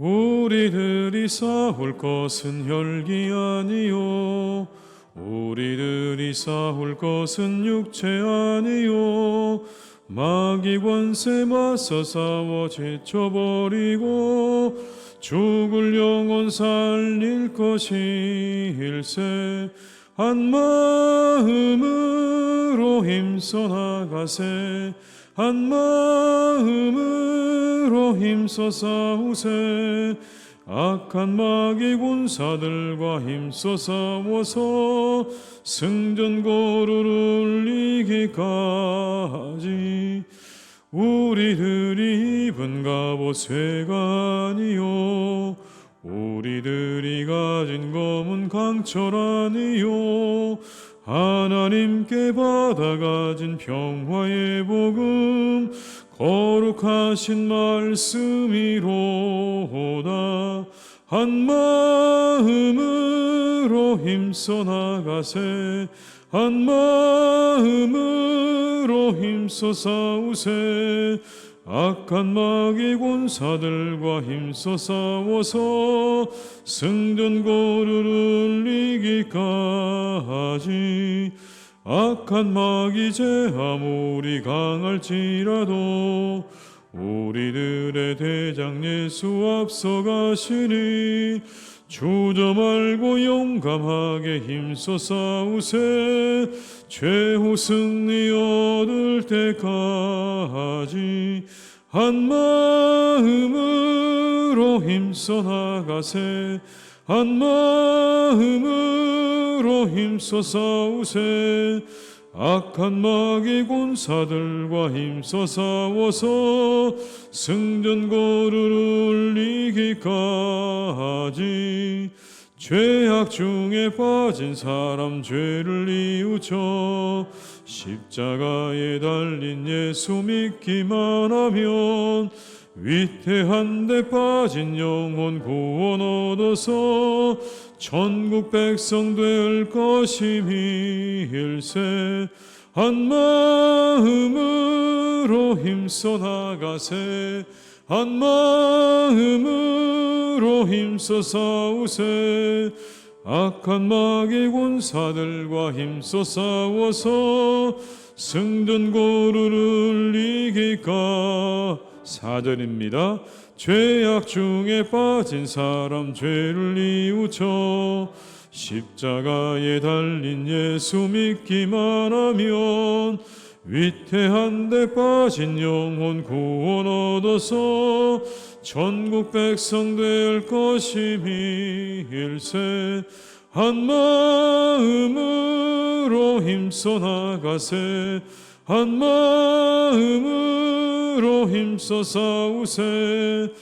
우리들이 싸울 것은 혈기 아니요. 우리들이 싸울 것은 육체 아니요. 마귀 권세 맞서 싸워 제쳐버리고 죽을 영혼 살릴 것일세. 한 마음으로 힘써 나가세 한 마음으로 힘써 싸우세 악한 마귀 군사들과 힘써 싸워서 승전고를 이기까지 우리들이 입은 갑옷 쇠가 아니요 우리들이 가진 검은 강철 아니요 하나님께 받아가진 평화의 복음 거룩하신 말씀이로다. 한 마음으로 힘써 나가세. 한 마음으로 힘써 싸우세 악한 마귀 군사들과 힘써 싸워서 승전 고를 이기까지. 악한 마귀 제 아무리 강할지라도 우리들의 대장 예수 앞서가시니 주저 말고 용감하게 힘써 싸우세 최후 승리 얻을 때까지 한 마음으로 힘써 나가세 한 마음으로 힘써 싸우세. 악한 마귀 군사들과 힘써 싸워서 승전 고를 이기까지 죄악 중에 빠진 사람 죄를 이우쳐 십자가에 달린 예수 믿기만 하면 위태한 데 빠진 영혼 구원 얻어서 전국 백성 될 것임일세 한 마음으로 힘써 나가세 한 마음으로 힘써 싸우세 악한 마귀 군사들과 힘써 싸워서 승전고를 이기까 사절입니다. 죄악 중에 빠진 사람 죄를 이우쳐 십자가에 달린 예수 믿기만 하면 위태한 데 빠진 영혼 구원 얻어서 전국 백성 될 것임일세. 한 마음으로 힘써 나가세. 한 마음으로 힘써 싸우세.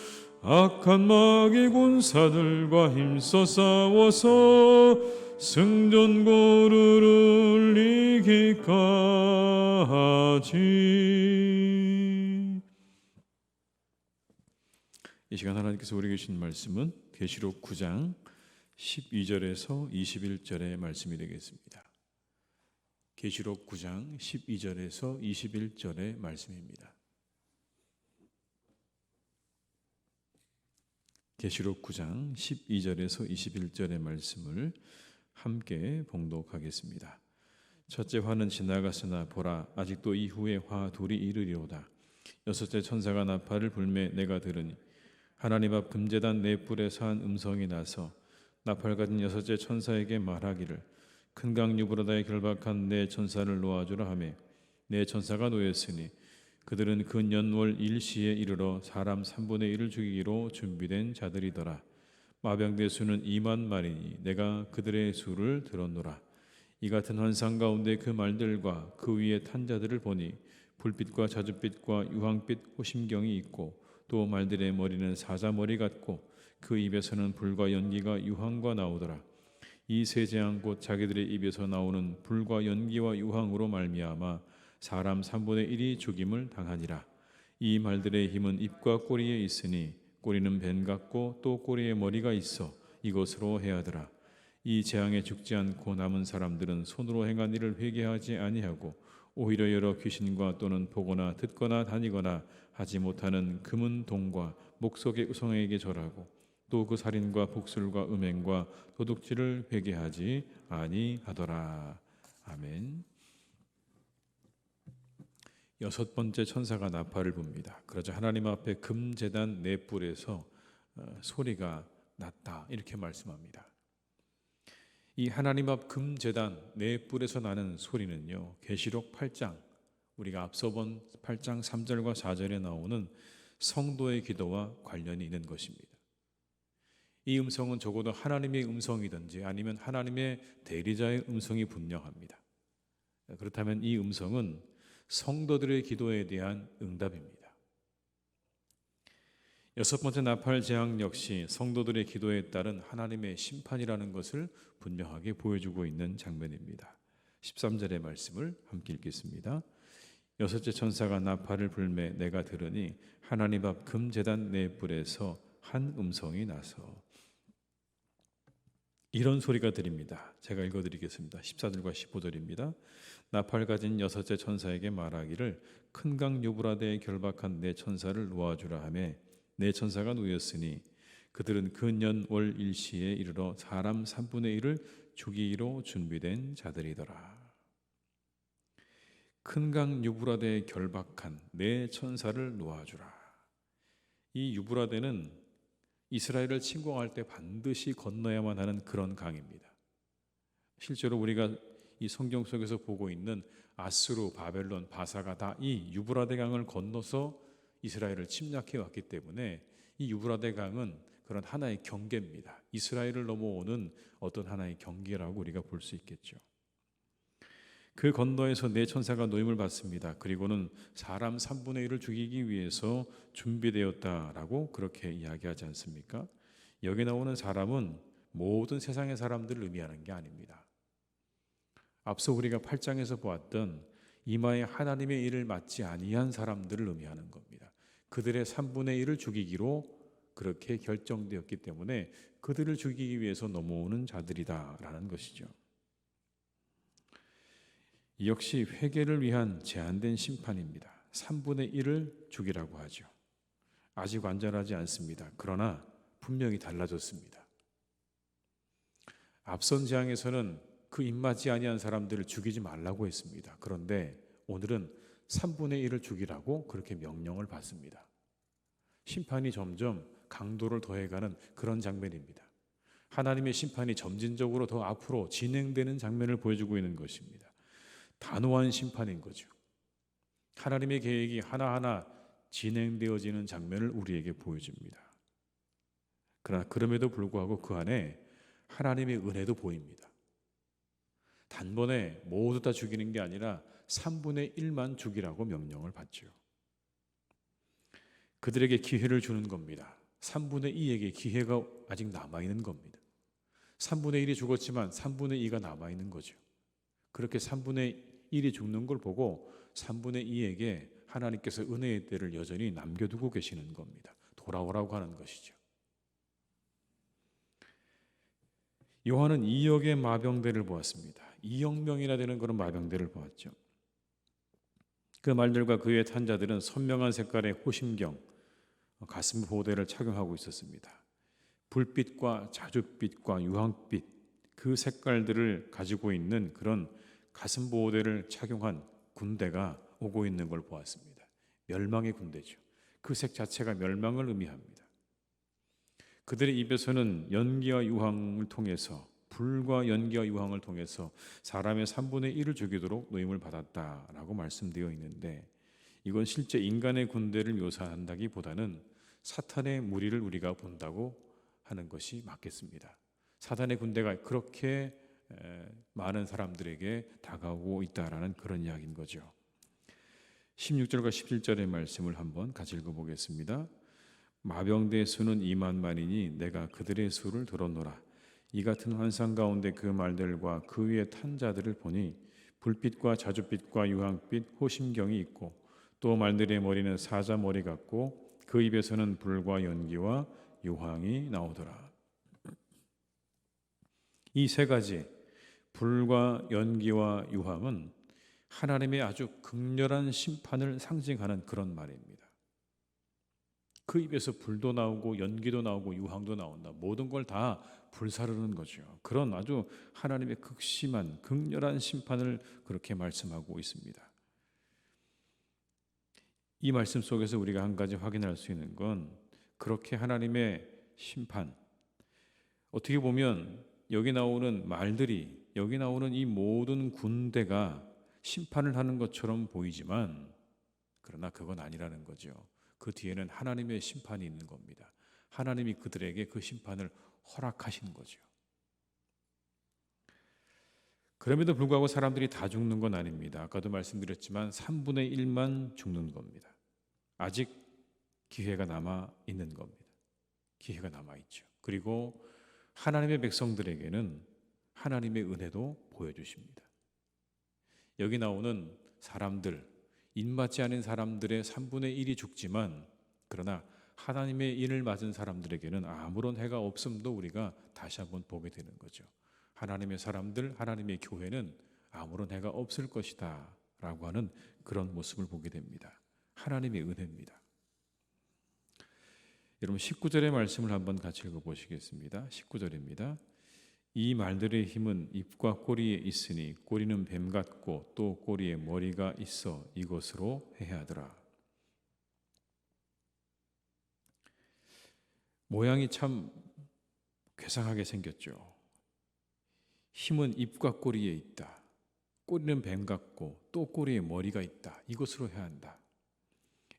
악한 마귀 군사들과 힘써 싸워서 승전고를 이기까지 이 시간 하나님께서 우리에게 주신 말씀은 계시록 9장 12절에서 21절의 말씀이 되겠습니다. 계시록 9장 12절에서 21절의 말씀입니다. 계시록 9장 12절에서 21절의 말씀을 함께 봉독하겠습니다. 첫째 화는 지나갔으나 보라 아직도 이후의 화 둘이 이르리로다. 여섯째 천사가 나팔을 불매 내가 들으니 하나님 앞 금제단 네 뿔에서 한 음성이 나서 나팔 가진 여섯째 천사에게 말하기를 큰 강 유브라다에 결박한 네 천사를 놓아주라 하며 네 천사가 놓였으니 그들은 그 연월 일시에 이르러 사람 3분의 1을 죽이기로 준비된 자들이더라 마병대 수는 2만 마리니 내가 그들의 수를 들었노라 이 같은 환상 가운데 그 말들과 그 위에 탄 자들을 보니 불빛과 자줏빛과 유황빛 호심경이 있고 또 말들의 머리는 사자머리 같고 그 입에서는 불과 연기가 유황과 나오더라. 이 세 재앙 곧 자기들의 입에서 나오는 불과 연기와 유황으로 말미암아 사람 3분의 1이 죽임을 당하니라. 이 말들의 힘은 입과 꼬리에 있으니 꼬리는 뱀 같고 또 꼬리에 머리가 있어 이것으로 해야더라. 이 재앙에 죽지 않고 남은 사람들은 손으로 행한 일을 회개하지 아니하고 오히려 여러 귀신과 또는 보거나 듣거나 다니거나 하지 못하는 금은 동과 목석의 우성에게 절하고 또 그 살인과 복술과 음행과 도둑질을 회개하지 아니하더라. 아멘. 여섯 번째 천사가 나팔을 붑니다. 그러자 하나님 앞에 금제단 네 뿔에서 어, 소리가 났다 이렇게 말씀합니다. 이 하나님 앞 금제단 네 뿔에서 나는 소리는요. 계시록 8장 우리가 앞서 본 8장 3절과 4절에 나오는 성도의 기도와 관련이 있는 것입니다. 이 음성은 적어도 하나님의 음성이든지 아니면 하나님의 대리자의 음성이 분명합니다. 그렇다면 이 음성은 성도들의 기도에 대한 응답입니다. 여섯 번째 나팔 재앙 역시 성도들의 기도에 따른 하나님의 심판이라는 것을 분명하게 보여주고 있는 장면입니다. 13절의 말씀을 함께 읽겠습니다. 여섯째 천사가 나팔을 불매 내가 들으니 하나님 앞 금제단 네 뿔에서 한 음성이 나서 이런 소리가 들립니다. 제가 읽어드리겠습니다. 14절과 15절입니다. 나팔 가진 여섯째 천사에게 말하기를 큰 강 유브라데에 결박한 내 천사를 놓아주라 하매 내 천사가 놓였으니 그들은 근년 월 일시에 이르러 사람 3분의 1을 죽이기로 준비된 자들이더라. 큰 강 유브라데에 결박한 내 천사를 놓아주라. 이 유브라데는 이스라엘을 침공할 때 반드시 건너야만 하는 그런 강입니다. 실제로 우리가 이 성경 속에서 보고 있는 아수르, 바벨론, 바사가 다 이 유브라데 강을 건너서 이스라엘을 침략해 왔기 때문에 이 유브라데 강은 그런 하나의 경계입니다. 이스라엘을 넘어오는 어떤 하나의 경계라고 우리가 볼 수 있겠죠. 그 건너에서 네 천사가 노임을 받습니다. 그리고는 사람 3분의 1을 죽이기 위해서 준비되었다라고 그렇게 이야기하지 않습니까? 여기 나오는 사람은 모든 세상의 사람들을 의미하는 게 아닙니다. 앞서 우리가 8장에서 보았던 이마에 하나님의 일을 맡지 아니한 사람들을 의미하는 겁니다. 그들의 3분의 1을 죽이기로 그렇게 결정되었기 때문에 그들을 죽이기 위해서 넘어오는 자들이다라는 것이죠. 역시 회개를 위한 제한된 심판입니다. 3분의 1을 죽이라고 하죠. 아직 완전하지 않습니다. 그러나 분명히 달라졌습니다. 앞선 재앙에서는 그 입맞지 아니한 사람들을 죽이지 말라고 했습니다. 그런데 오늘은 3분의 1을 죽이라고 그렇게 명령을 받습니다. 심판이 점점 강도를 더해가는 그런 장면입니다. 하나님의 심판이 점진적으로 더 앞으로 진행되는 장면을 보여주고 있는 것입니다. 단호한 심판인 거죠. 하나님의 계획이 하나하나 진행되어지는 장면을 우리에게 보여줍니다. 그러나 그럼에도 불구하고 그 안에 하나님의 은혜도 보입니다. 단번에 모두 다 죽이는 게 아니라 3분의 1만 죽이라고 명령을 받죠. 그들에게 기회를 주는 겁니다. 3분의 2에게 기회가 아직 남아 있는 겁니다. 3분의 1이 죽었지만 3분의 2가 남아 있는 거죠. 그렇게 3분의 1이 죽는 걸 보고 3분의 2에게 하나님께서 은혜의 때를 여전히 남겨두고 계시는 겁니다. 돌아오라고 하는 것이죠. 요한은 2억의 마병대를 보았습니다. 2억 명이나 되는 그런 마병대를 보았죠. 그 말들과 그의 탄자들은 선명한 색깔의 호심경, 가슴 보호대를 착용하고 있었습니다. 불빛과 자줏빛과 유황빛 그 색깔들을 가지고 있는 그런 가슴 보호대를 착용한 군대가 오고 있는 걸 보았습니다. 멸망의 군대죠. 그 색 자체가 멸망을 의미합니다. 그들의 입에서는 연기와 유황을 통해서 불과 연기와 유황을 통해서 사람의 3분의 1을 죽이도록 노임을 받았다라고 말씀되어 있는데 이건 실제 인간의 군대를 묘사한다기보다는 사탄의 무리를 우리가 본다고 하는 것이 맞겠습니다. 사단의 군대가 그렇게 많은 사람들에게 다가오고 있다라는 그런 이야기인 거죠. 16절과 17절의 말씀을 한번 같이 읽어보겠습니다. 마병대 수는 2만 만이니 내가 그들의 수를 들었노라. 이 같은 환상 가운데 그 말들과 그 위에 탄 자들을 보니 불빛과 자줏빛과 유황빛 호심경이 있고 또 말들의 머리는 사자 머리 같고 그 입에서는 불과 연기와 유황이 나오더라. 이 세 가지 불과 연기와 유황은 하나님의 아주 극렬한 심판을 상징하는 그런 말입니다. 그 입에서 불도 나오고 연기도 나오고 유황도 나온다. 모든 걸 다 불사르는 거죠. 그런 아주 하나님의 극심한 극렬한 심판을 그렇게 말씀하고 있습니다. 이 말씀 속에서 우리가 한 가지 확인할 수 있는 건 그렇게 하나님의 심판 어떻게 보면 여기 나오는 말들이 여기 나오는 이 모든 군대가 심판을 하는 것처럼 보이지만 그러나 그건 아니라는 거죠. 그 뒤에는 하나님의 심판이 있는 겁니다. 하나님이 그들에게 그 심판을 허락하신 거죠. 그럼에도 불구하고 사람들이 다 죽는 건 아닙니다. 아까도 말씀드렸지만 3분의 1만 죽는 겁니다. 아직 기회가 남아 있는 겁니다. 기회가 남아 있죠. 그리고 하나님의 백성들에게는 하나님의 은혜도 보여주십니다. 여기 나오는 사람들, 인맞지 않은 사람들의 3분의 1이 죽지만 그러나 하나님의 인을 맞은 사람들에게는 아무런 해가 없음도 우리가 다시 한번 보게 되는 거죠. 하나님의 사람들, 하나님의 교회는 아무런 해가 없을 것이다 라고 하는 그런 모습을 보게 됩니다. 하나님의 은혜입니다. 여러분 19절의 말씀을 한번 같이 읽어 보시겠습니다. 19절입니다. 이 말들의 힘은 입과 꼬리에 있으니 꼬리는 뱀 같고 또 꼬리에 머리가 있어 이것으로 해하더라. 모양이 참 괴상하게 생겼죠. 힘은 입과 꼬리에 있다. 꼬리는 뱀 같고 또 꼬리에 머리가 있다. 이것으로 해야 한다.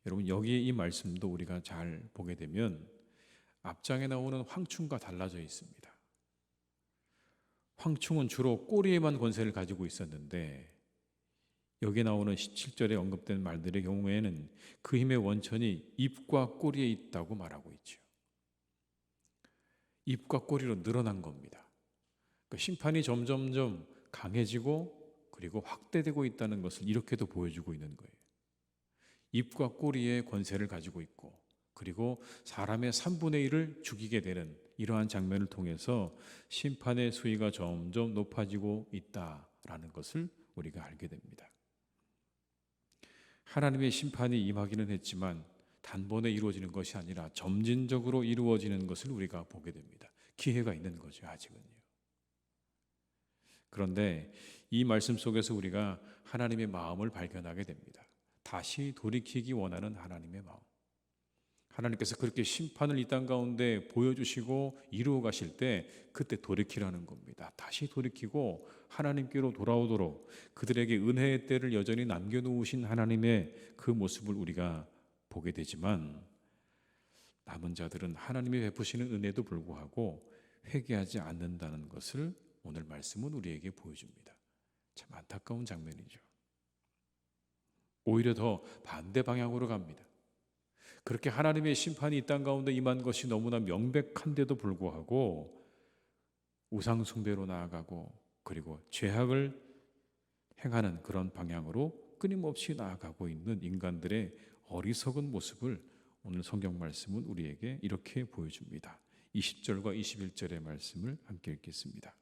여러분 여기에 이 말씀도 우리가 잘 보게 되면 앞장에 나오는 황충과 달라져 있습니다. 황충은 주로 꼬리에만 권세를 가지고 있었는데 여기 나오는 17절에 언급된 말들의 경우에는 그 힘의 원천이 입과 꼬리에 있다고 말하고 있죠. 입과 꼬리로 늘어난 겁니다. 그 심판이 점점점 강해지고 그리고 확대되고 있다는 것을 이렇게도 보여주고 있는 거예요. 입과 꼬리에 권세를 가지고 있고 그리고 사람의 3분의 1을 죽이게 되는 이러한 장면을 통해서 심판의 수위가 점점 높아지고 있다라는 것을 우리가 알게 됩니다. 하나님의 심판이 임하기는 했지만 단번에 이루어지는 것이 아니라 점진적으로 이루어지는 것을 우리가 보게 됩니다. 기회가 있는 거죠, 아직은요. 그런데 이 말씀 속에서 우리가 하나님의 마음을 발견하게 됩니다. 다시 돌이키기 원하는 하나님의 마음. 하나님께서 그렇게 심판을 이 땅 가운데 보여주시고 이루어 가실 때 그때 돌이키라는 겁니다. 다시 돌이키고 하나님께로 돌아오도록 그들에게 은혜의 때를 여전히 남겨놓으신 하나님의 그 모습을 우리가 보게 되지만 남은 자들은 하나님이 베푸시는 은혜도 불구하고 회개하지 않는다는 것을 오늘 말씀은 우리에게 보여줍니다. 참 안타까운 장면이죠. 오히려 더 반대 방향으로 갑니다. 그렇게 하나님의 심판이 이 땅 가운데 임한 것이 너무나 명백한데도 불구하고 우상 숭배로 나아가고 그리고 죄악을 행하는 그런 방향으로 끊임없이 나아가고 있는 인간들의 어리석은 모습을 오늘 성경 말씀은 우리에게 이렇게 보여줍니다. 20절과 21절의 말씀을 함께 읽겠습니다.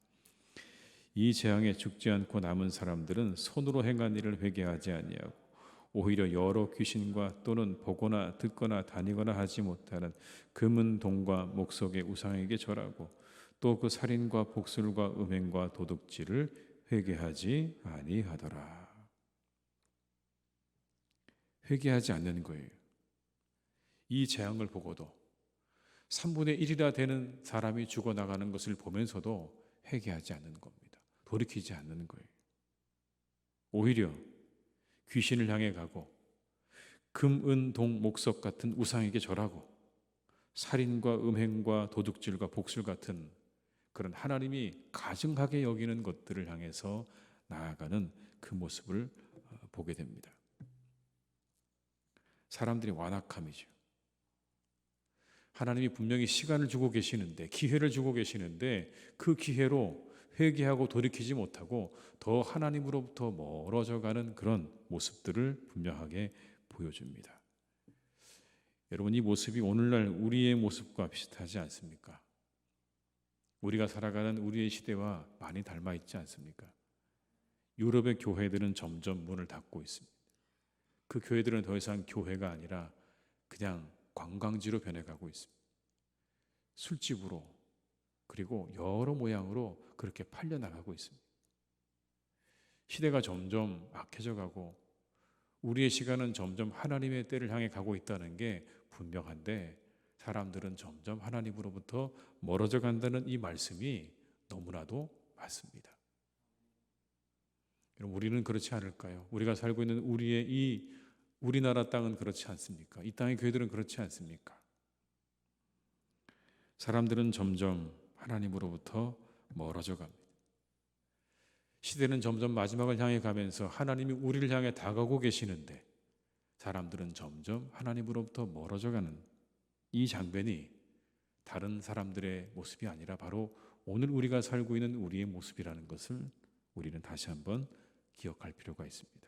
이 재앙에 죽지 않고 남은 사람들은 손으로 행한 일을 회개하지 아니하고 오히려 여러 귀신과 또는 보거나 듣거나 다니거나 하지 못하는 금은 동과 목석의 우상에게 절하고 또 그 살인과 복술과 음행과 도둑질을 회개하지 아니하더라. 회개하지 않는 거예요. 이 재앙을 보고도 3분의 1이라 되는 사람이 죽어나가는 것을 보면서도 회개하지 않는 겁니다. 돌이키지 않는 거예요. 오히려 귀신을 향해 가고 금, 은, 동, 목석 같은 우상에게 절하고 살인과 음행과 도둑질과 복술 같은 그런 하나님이 가증하게 여기는 것들을 향해서 나아가는 그 모습을 어, 보게 됩니다. 사람들이 완악함이죠. 하나님이 분명히 시간을 주고 계시는데 기회를 주고 계시는데 그 기회로 회개하고 돌이키지 못하고 더 하나님으로부터 멀어져 가는 그런 모습들을 분명하게 보여줍니다. 여러분 이 모습이 오늘날 우리의 모습과 비슷하지 않습니까? 우리가 살아가는 우리의 시대와 많이 닮아 있지 않습니까? 유럽의 교회들은 점점 문을 닫고 있습니다. 그 교회들은 더 이상 교회가 아니라 그냥 관광지로 변해가고 있습니다. 술집으로 그리고 여러 모양으로 그렇게 팔려 나가고 있습니다. 시대가 점점 악해져 가고 우리의 시간은 점점 하나님의 때를 향해 가고 있다는 게 분명한데 사람들은 점점 하나님으로부터 멀어져 간다는 이 말씀이 너무나도 맞습니다. 여러분 우리는 그렇지 않을까요? 우리가 살고 있는 우리의 이 우리나라 땅은 그렇지 않습니까? 이 땅의 교회들은 그렇지 않습니까? 사람들은 점점 하나님으로부터 멀어져 갑니다. 시대는 점점 마지막을 향해 가면서 하나님이 우리를 향해 다가오고 계시는데 사람들은 점점 하나님으로부터 멀어져 가는 이 장면이 다른 사람들의 모습이 아니라 바로 오늘 우리가 살고 있는 우리의 모습이라는 것을 우리는 다시 한번 기억할 필요가 있습니다.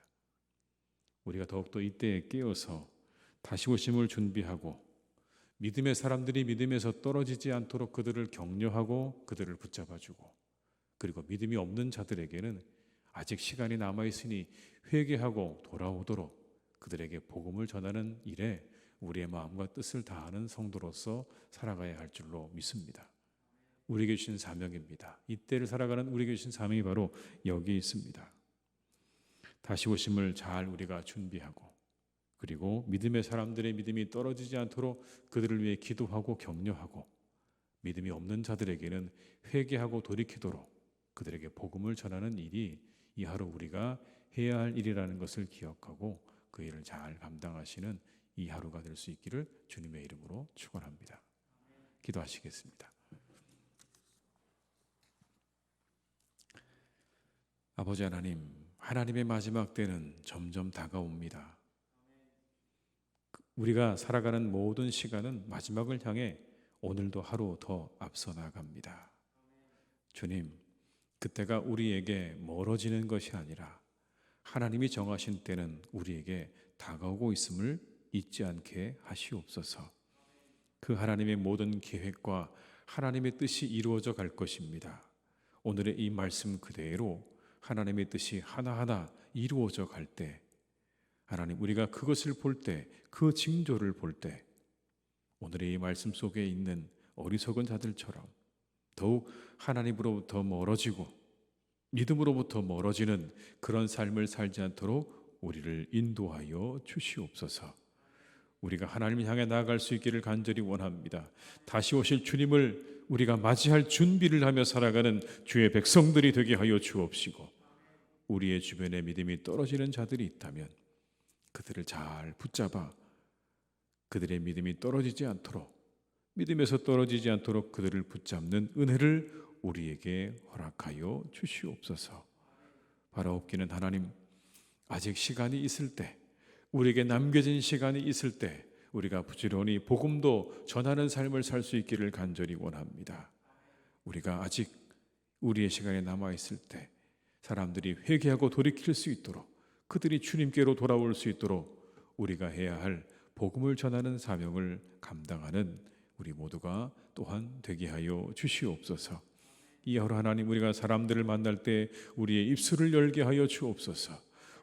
우리가 더욱더 이때에 깨어서 다시 오심을 준비하고 믿음의 사람들이 믿음에서 떨어지지 않도록 그들을 격려하고 그들을 붙잡아주고 그리고 믿음이 없는 자들에게는 아직 시간이 남아 있으니 회개하고 돌아오도록 그들에게 복음을 전하는 일에 우리의 마음과 뜻을 다하는 성도로서 살아가야 할 줄로 믿습니다. 우리에게 주신 사명입니다. 이때를 살아가는 우리에게 주신 사명이 바로 여기 있습니다. 다시 오심을 잘 우리가 준비하고 그리고 믿음의 사람들의 믿음이 떨어지지 않도록 그들을 위해 기도하고 격려하고 믿음이 없는 자들에게는 회개하고 돌이키도록 그들에게 복음을 전하는 일이 이 하루 우리가 해야 할 일이라는 것을 기억하고 그 일을 잘 감당하시는 이 하루가 될 수 있기를 주님의 이름으로 축원합니다. 기도하시겠습니다. 아버지 하나님, 하나님의 마지막 때는 점점 다가옵니다. 우리가 살아가는 모든 시간은 마지막을 향해 오늘도 하루 더 앞서 나갑니다. 주님, 그때가 우리에게 멀어지는 것이 아니라 하나님이 정하신 때는 우리에게 다가오고 있음을 잊지 않게 하시옵소서. 그 하나님의 모든 계획과 하나님의 뜻이 이루어져 갈 것입니다. 오늘의 이 말씀 그대로 하나님의 뜻이 하나하나 이루어져 갈 때, 하나님 우리가 그것을 볼 때, 그 징조를 볼 때, 오늘의 이 말씀 속에 있는 어리석은 자들처럼 더욱 하나님으로부터 멀어지고 믿음으로부터 멀어지는 그런 삶을 살지 않도록 우리를 인도하여 주시옵소서. 우리가 하나님을 향해 나아갈 수 있기를 간절히 원합니다. 다시 오실 주님을 우리가 맞이할 준비를 하며 살아가는 주의 백성들이 되게 하여 주옵시고 우리의 주변에 믿음이 떨어지는 자들이 있다면 그들을 잘 붙잡아 그들의 믿음이 떨어지지 않도록 믿음에서 떨어지지 않도록 그들을 붙잡는 은혜를 우리에게 허락하여 주시옵소서. 바라옵기는 하나님 아직 시간이 있을 때 우리에게 남겨진 시간이 있을 때 우리가 부지런히 복음도 전하는 삶을 살 수 있기를 간절히 원합니다. 우리가 아직 우리의 시간에 남아 있을 때 사람들이 회개하고 돌이킬 수 있도록 그들이 주님께로 돌아올 수 있도록 우리가 해야 할 복음을 전하는 사명을 감당하는 우리 모두가 또한 되게 하여 주시옵소서. 이 하루 하나님 우리가 사람들을 만날 때 우리의 입술을 열게 하여 주옵소서.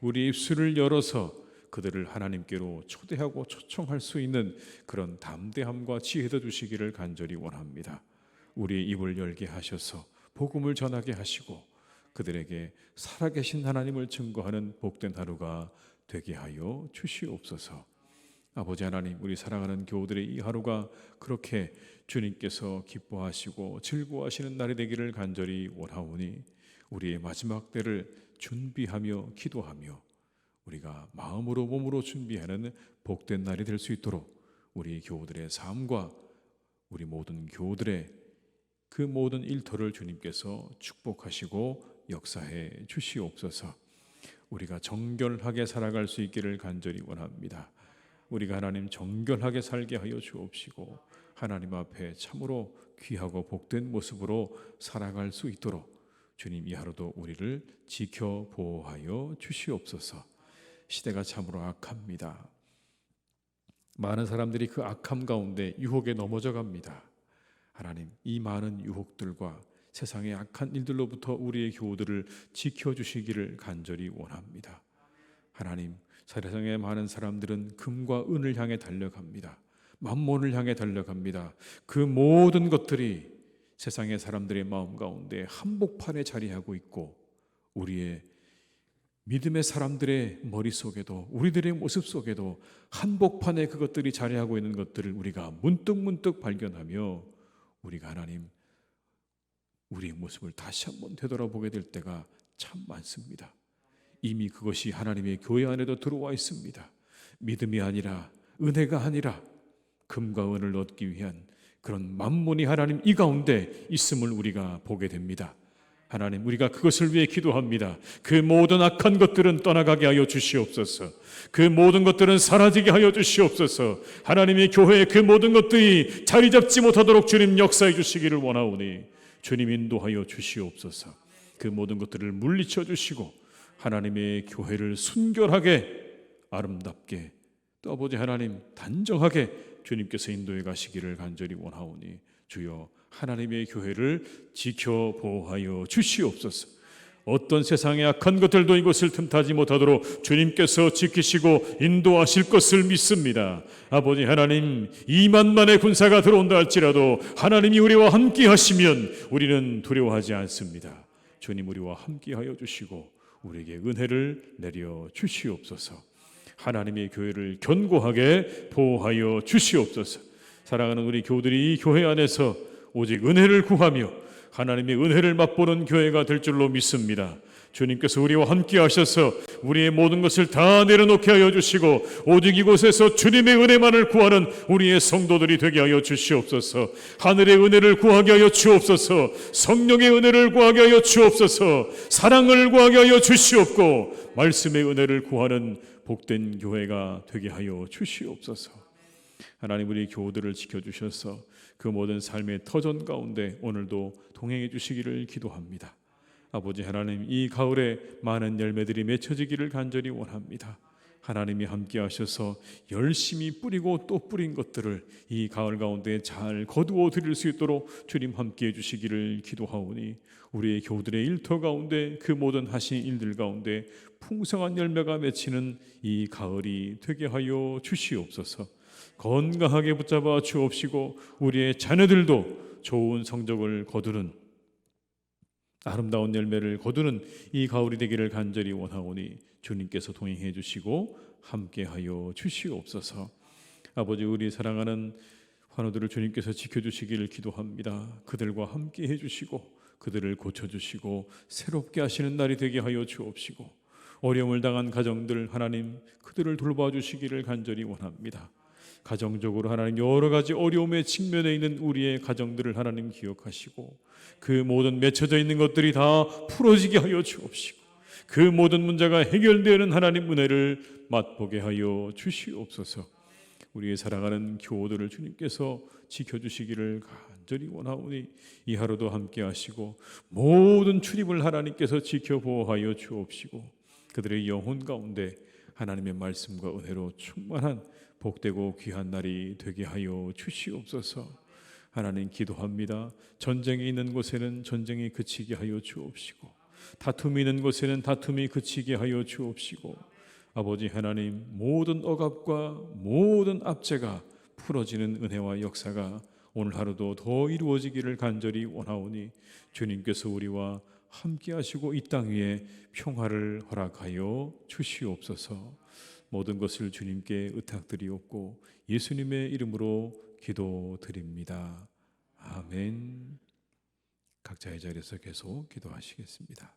우리 입술을 열어서 그들을 하나님께로 초대하고 초청할 수 있는 그런 담대함과 지혜도 주시기를 간절히 원합니다. 우리의 입을 열게 하셔서 복음을 전하게 하시고 그들에게 살아계신 하나님을 증거하는 복된 하루가 되게 하여 주시옵소서. 아버지 하나님, 우리 사랑하는 교우들의 이 하루가 그렇게 주님께서 기뻐하시고 즐거워하시는 날이 되기를 간절히 원하오니 우리의 마지막 때를 준비하며 기도하며 우리가 마음으로 몸으로 준비하는 복된 날이 될 수 있도록 우리 교우들의 삶과 우리 모든 교우들의 그 모든 일터를 주님께서 축복하시고 역사해 주시옵소서. 우리가 정결하게 살아갈 수 있기를 간절히 원합니다. 우리가 하나님 정결하게 살게 하여 주옵시고 하나님 앞에 참으로 귀하고 복된 모습으로 살아갈 수 있도록 주님 이 하루도 우리를 지켜 보호하여 주시옵소서. 시대가 참으로 악합니다. 많은 사람들이 그 악함 가운데 유혹에 넘어져 갑니다. 하나님, 이 많은 유혹들과 세상의 악한 일들로부터 우리의 교우들을 지켜 주시기를 간절히 원합니다. 하나님, 세상의 많은 사람들은 금과 은을 향해 달려갑니다. 만몬을 향해 달려갑니다. 그 모든 것들이 세상의 사람들의 마음 가운데 한복판에 자리하고 있고 우리의 믿음의 사람들의 머릿속에도 우리들의 모습 속에도 한복판에 그것들이 자리하고 있는 것들을 우리가 문득문득 발견하며 우리가 하나님 우리의 모습을 다시 한번 되돌아보게 될 때가 참 많습니다. 이미 그것이 하나님의 교회 안에도 들어와 있습니다. 믿음이 아니라 은혜가 아니라 금과 은을 얻기 위한 그런 만문이 하나님 이 가운데 있음을 우리가 보게 됩니다. 하나님 우리가 그것을 위해 기도합니다. 그 모든 악한 것들은 떠나가게 하여 주시옵소서. 그 모든 것들은 사라지게 하여 주시옵소서. 하나님의 교회에 그 모든 것들이 자리 잡지 못하도록 주님 역사해 주시기를 원하오니 주님 인도하여 주시옵소서. 그 모든 것들을 물리쳐 주시고 하나님의 교회를 순결하게 아름답게 또 아버지 하나님 단정하게 주님께서 인도해 가시기를 간절히 원하오니 주여 하나님의 교회를 지켜 보호하여 주시옵소서. 어떤 세상의 악한 것들도 이것을 틈타지 못하도록 주님께서 지키시고 인도하실 것을 믿습니다. 아버지 하나님, 2만만의 군사가 들어온다 할지라도 하나님이 우리와 함께 하시면 우리는 두려워하지 않습니다. 주님 우리와 함께 하여 주시고 우리에게 은혜를 내려 주시옵소서. 하나님의 교회를 견고하게 보호하여 주시옵소서. 사랑하는 우리 교우들이 이 교회 안에서 오직 은혜를 구하며 하나님의 은혜를 맛보는 교회가 될 줄로 믿습니다. 주님께서 우리와 함께 하셔서 우리의 모든 것을 다 내려놓게 하여 주시고 오직 이곳에서 주님의 은혜만을 구하는 우리의 성도들이 되게 하여 주시옵소서. 하늘의 은혜를 구하게 하여 주옵소서. 성령의 은혜를 구하게 하여 주옵소서. 사랑을 구하게 하여 주시옵고 말씀의 은혜를 구하는 복된 교회가 되게 하여 주시옵소서. 하나님 우리 교우들을 지켜 주셔서 그 모든 삶의 터전 가운데 오늘도 동행해 주시기를 기도합니다. 아버지 하나님 이 가을에 많은 열매들이 맺혀지기를 간절히 원합니다. 하나님이 함께 하셔서 열심히 뿌리고 또 뿌린 것들을 이 가을 가운데 잘 거두어 드릴 수 있도록 주님 함께 해 주시기를 기도하오니 우리의 교우들의 일터 가운데 그 모든 하신 일들 가운데 풍성한 열매가 맺히는 이 가을이 되게 하여 주시옵소서. 건강하게 붙잡아 주옵시고 우리의 자녀들도 좋은 성적을 거두는 아름다운 열매를 거두는 이 가을이 되기를 간절히 원하오니 주님께서 동행해 주시고 함께하여 주시옵소서. 아버지 우리 사랑하는 환우들을 주님께서 지켜주시기를 기도합니다. 그들과 함께해 주시고 그들을 고쳐 주시고 새롭게 하시는 날이 되게 하여 주옵시고 어려움을 당한 가정들 하나님 그들을 돌봐 주시기를 간절히 원합니다. 가정적으로 하나님 여러 가지 어려움에 직면해 있는 우리의 가정들을 하나님 기억하시고 그 모든 맺혀져 있는 것들이 다 풀어지게 하여 주옵시고 그 모든 문제가 해결되는 하나님 은혜를 맛보게 하여 주시옵소서. 우리의 사랑하는 교우들을 주님께서 지켜주시기를 간절히 원하오니 이 하루도 함께 하시고 모든 출입을 하나님께서 지켜 보호하여 주옵시고 그들의 영혼 가운데 하나님의 말씀과 은혜로 충만한 복되고 귀한 날이 되게 하여 주시옵소서. 하나님 기도합니다. 전쟁이 있는 곳에는 전쟁이 그치게 하여 주옵시고 다툼이 있는 곳에는 다툼이 그치게 하여 주옵시고 아버지 하나님 모든 억압과 모든 압제가 풀어지는 은혜와 역사가 오늘 하루도 더 이루어지기를 간절히 원하오니 주님께서 우리와 함께 하시고 이 땅 위에 평화를 허락하여 주시옵소서. 모든 것을 주님께 의탁드리옵고 예수님의 이름으로 기도드립니다. 아멘. 각자의 자리에서 계속 기도하시겠습니다.